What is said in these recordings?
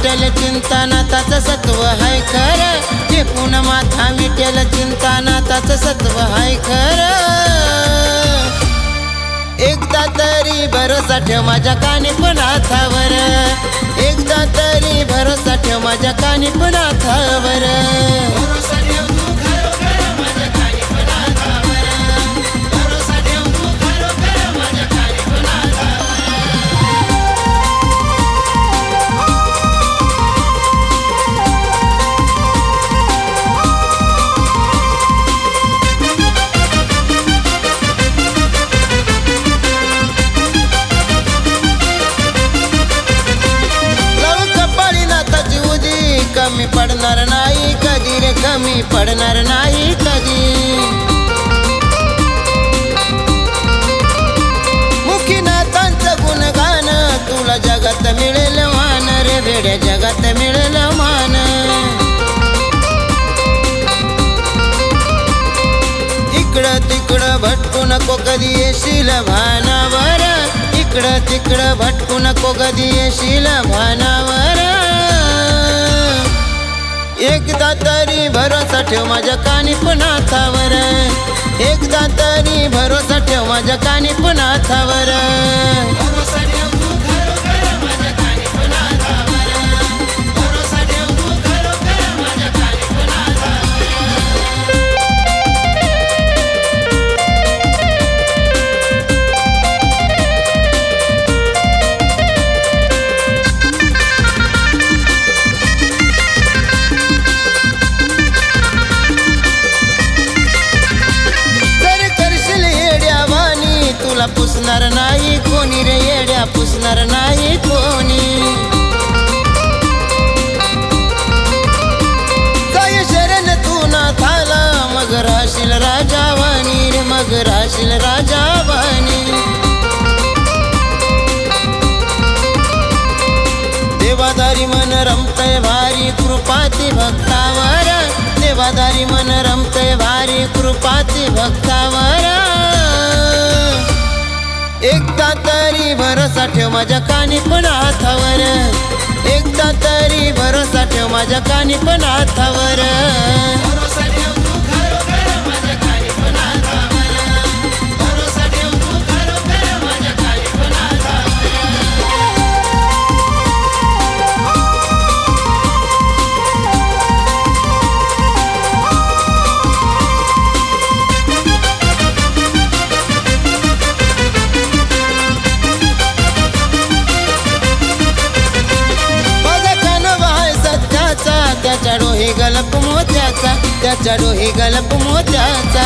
मिटेल चिंतानातात सत्व हाय खर. झेपून माथा मिटेल चिंतानाताचं सत्व हाय खर. एकदा तरी भरोसा ठेव माझ्या कानी पण हातावर. एकदा तरी भरोसा ठेव माझ्या कानी पण पडणार नाही कधी रे कमी पडणार नाही कधी. मुखी नातांचं गुणगान तुला जगात मिळेल मान रे वेड्या जगात मिळेल मान. इकडं तिकडं भटकू नको कधी येशील भानावर. इकडं तिकडं भटकू नको कधी येशील भानावर. एकदा तरी भरोसा ठेव माझ्या कानी पण हातावर. एकदा तरी भरोसा ठेव माझ्या कानी पण हातावर. पुसणार नाही कोणी. काय शरण तू ना थाला मग राशील राजावानी रे मग राशील राजावानी. देवादारी मन रमतय भारी कृपाती भक्तावर. देवादारी मन रमतय भारी कृपाती भक्तावर. एकदा तरी भरोसा ठेव माझ्या कानी पण हातावर. एकदा तरी भरोसा ठेव माझ्या कानी पण हातावर. त्याच्या डोहे गलप मोत्याचा.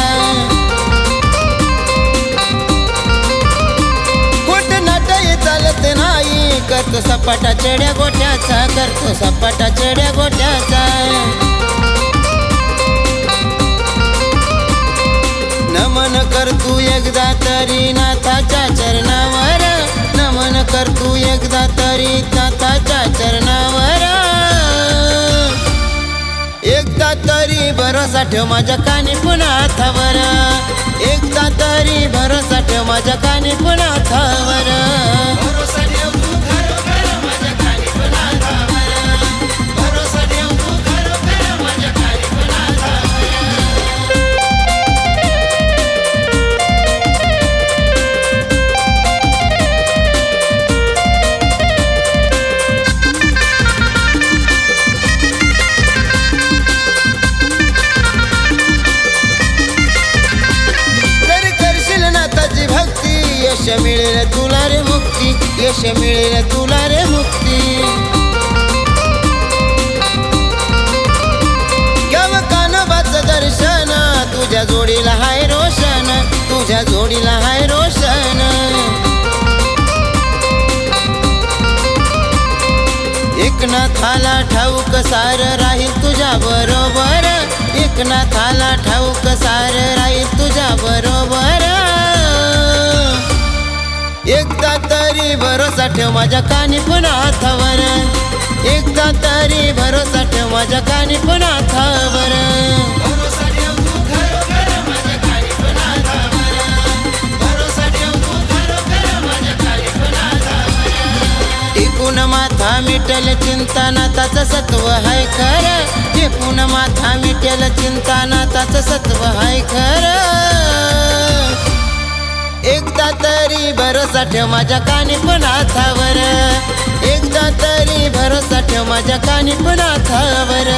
कुठ नाटही चालत नाही करतो सपाटा चेड्या गोट्याचा करतो सपाटा चेड्या गोट्याचा. नमन कर तू एकदा तरी नाथाच्या चरणावर. नमन कर तू एकदा तरी नाथाच्या चरणावर. एकदा तरी भरोसा ठेव माझ्या कानी पुन्हा हातावर. एकदा तरी भरोसा ठेव माझ्या कानी पुन्हा हातावर. यश मिळेल तुला रे मुक्ती. घ्याव कानबाच दर्शन तुझ्या जोडीला हाय रोशन तुझ्या जोडीला हाय रोशन. एकनाथाला ठाऊक सार राहील तुझ्या बरोबर. एकनाथाला ठाऊक सार राहील तुझ्या बरोबर. एकदा तरी भरोसा ठेव माझ्या कानी पण हातावर. एकदा तरी भरोसा ठेव माझ्या कानी पण हातावर. टिकून माथा मिटल चिंता नाताच सत्व हाय खर. झेपून माथा मिटल चिंता नाताच सत्व हाय खर. एकदा तरी भरोसा ठेव माझ्या कानी पण हातावर. एकदा तरी भरोसा ठेव माझ्या कानी पण हातावर.